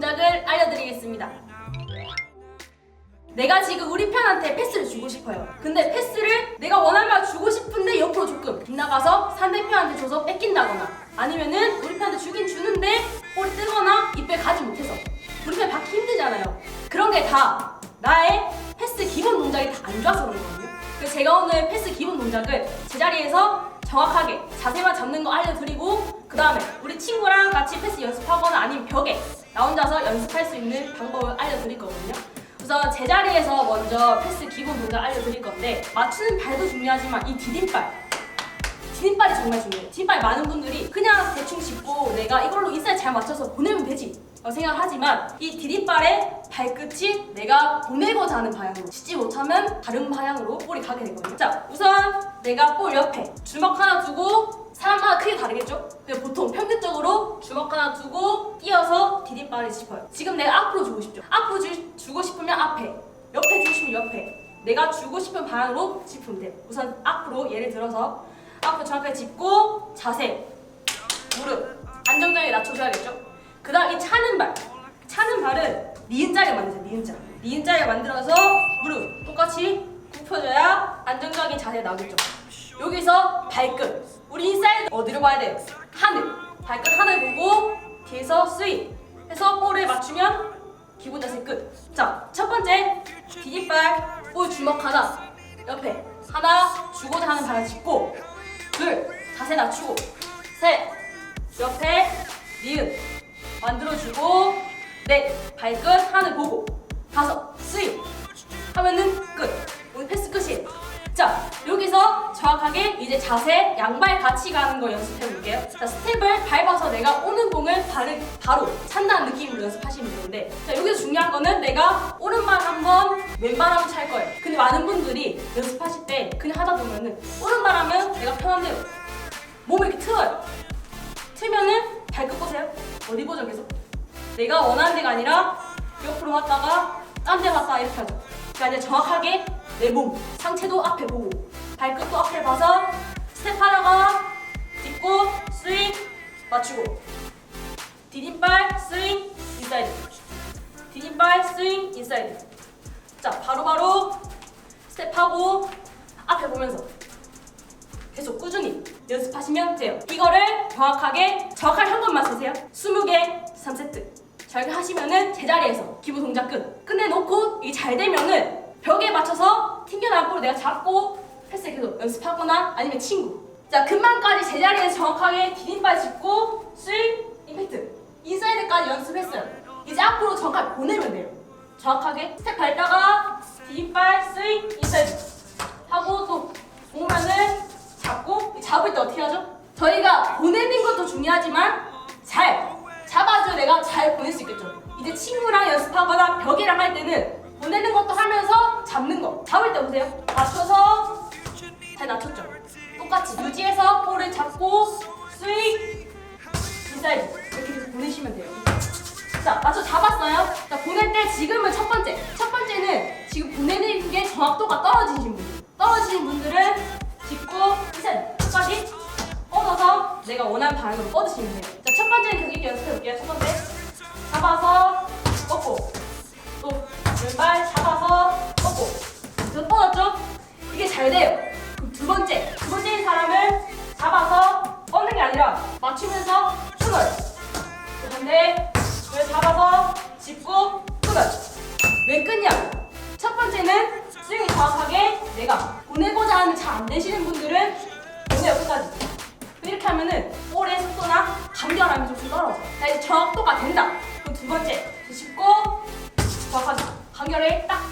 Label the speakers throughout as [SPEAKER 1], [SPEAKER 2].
[SPEAKER 1] 동작을 알려드리겠습니다. 내가 지금 우리 편한테 패스를 주고 싶어요. 근데 패스를 내가 원하는 만 주고 싶은데 옆으로 조금 빗나가서 상대편한테 줘서 뺏긴다거나 아니면은 우리 편한테 주긴 주는데 볼이 뜨거나 이때 가지 못해서 우리 편 받기 힘들잖아요. 그런 게 다 나의 패스 기본 동작이 다 안 좋아서 그런 거거든요. 그래서 제가 오늘 패스 기본 동작을 제자리에서 정확하게 자세만 잡는 거 알려드리고 그 다음에 우리 친구랑 같이 패스 연습하거나 아니면 벽에 나 혼자서 연습할 수 있는 방법을 알려드릴 거거든요. 우선 제자리에서 먼저 패스 기본 동작 알려드릴 건데 맞추는 발도 중요하지만 이 디딤발 디딤발이 정말 중요해요. 디딤발 많은 분들이 그냥 대충 짚고 내가 이걸로 인사이드 잘 맞춰서 보내면 되지 라고 생각하지만 이 디딤발의 발끝이 내가 보내고자 하는 방향으로 짚지 못하면 다른 방향으로 볼이 가게 되거든요. 자 우선 내가 볼 옆에 주먹 하나 두고 사람마다 크게 다르겠죠? 근데 보통 평균적으로 주먹 하나 두고 띄어서 디딤발을 짚어요. 지금 내가 앞으로 주고 싶죠? 앞으로 주, 주고 싶으면 앞에, 옆에 주고 싶으면 옆에. 내가 주고 싶은 방향으로 짚으면 돼요. 우선 앞으로 예를 들어서 앞으로 정확하게 짚고 자세, 무릎 안정적이게 낮춰줘야겠죠? 그 다음 이 차는 발. 차는 발은 니은자를 만드세요 니은자 니은자를 만들어서 무릎 똑같이 굽혀줘야 안정적인 자세 나오겠죠? 여기서 발끝. 우리 인사이드 어디로 봐야 돼요? 하늘. 발끝 하늘 보고 뒤에서 스윙 해서 볼을 맞추면 기본 자세 끝 자 첫 번째 디딤발 볼 주먹 하나. 옆에 하나 주고자 하는 발을 짚고 둘 자세 낮추고. 셋 옆에 니은. 만들어주고. 넷 발끝 하늘 보고. 다섯 스윙. 하면은 끝. 오늘 패스 끝이에요. 자 여기서 정확하게 이제 자세 양발 같이 가는 거 연습해 볼게요. 자 스텝을 밟아서 내가 오는 공을 바로, 찬다는 느낌으로 연습하시면 되는데. 자 여기서 중요한 거는 내가 오른발 한번 왼발 한번 찰 거예요 근데 많은 분들이 연습하실 때 그냥 하다 보면은 오른발 하면 내가 편한 대로 몸을 이렇게 틀어요 틀면은 발끝 보세요. 어디 보죠 계속? 내가 원하는 데가 아니라 옆으로 갔다가 딴데 갔다 이렇게 하죠. 그러니까 이제 정확하게 내 몸, 상체도 앞에 보고 발끝도 앞에 봐서 스텝 하다가 짚고 스윙 맞추고 디딤발 스윙 인사이드 디딤발 스윙 인사이드 자 바로 바로 스텝하고 앞에 보면서 계속 꾸준히 연습하시면 돼요. 이거를 정확하게 정확하게 한 번만 쓰세요. 20개 3세트. 저렇게 하시면은 제자리에서 기본 동작 끝. 끝내놓고 이게 잘 되면은 벽에 맞춰서 튕겨나온 볼을 내가 잡고 패스 계속 연습하거나 아니면 친구. 자, 금방까지 제자리에서 정확하게 디딤발 짚고 스윙 임팩트. 인사이드까지 연습했어요. 이제 앞으로 정확하게 보내면 돼요. 정확하게 스텝 밟다가 디딤발 스윙 인사이드 하고 또 보면은 잡고 잡을 때 어떻게 하죠? 저희가 보내는 것도 중요하지만 잘 잡아줘 내가 잘 보낼 수 있겠죠. 이제 친구랑 연습하거나 벽이랑 할 때는 보내는 것도 하면서 잡는 거 잡을 때 보세요. 낮춰서 잘 낮췄죠. 똑같이 유지해서 볼을 잡고 정확도가 떨어지신 분들. 떨어지신 분들은 짚고 셋, 끝까지 뻗어서 내가 원하는 방향으로 뻗으시면 돼요. 자, 첫 번째는 계속 이렇게 연습해 볼게요. 첫 번째. 잡아서 뻗고. 또 왼발 잡아서 뻗고. 계속 뻗었죠? 이게 잘 돼요. 그럼 두 번째. 두 번째인 사람은 잡아서 뻗는 게 아니라 맞추면서. 그 반대. 을 잡아서 짚고 끊어요. 왜 끊냐? 첫 번째는 정확하게 내가 보내고자 하는 잘안 되시는 분들은 보내요 끝까지. 이렇게 하면은 볼의 속도나 간결함이 좀 떨어져. 자 이제 정확도가 된다. 그럼 두 번째 짚고 정확하게 간결을 딱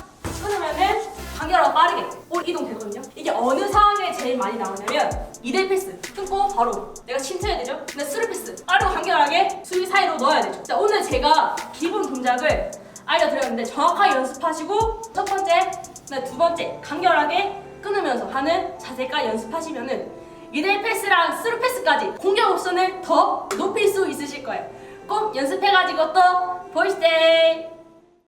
[SPEAKER 1] 끊으면은 간결하고 빠르게 볼 이동 되거든요. 이게 어느 상황에 제일 많이 나오냐면 이대 패스 끊고 바로 내가 침투해야 되죠. 근데 스루 패스 빠르고 간결하게 수비 사이로 넣어야 되죠. 자 오늘 제가 기본 동작을 알려드렸는데 정확하게 연습하시고 첫 번째, 네, 두 번째 간결하게 끊으면서 하는 자세까지 연습하시면은 이대 패스랑 스루 패스까지 공격 옵션을 더 높일 수 있으실 거예요. 꼭 연습해가지고 또 보이스데이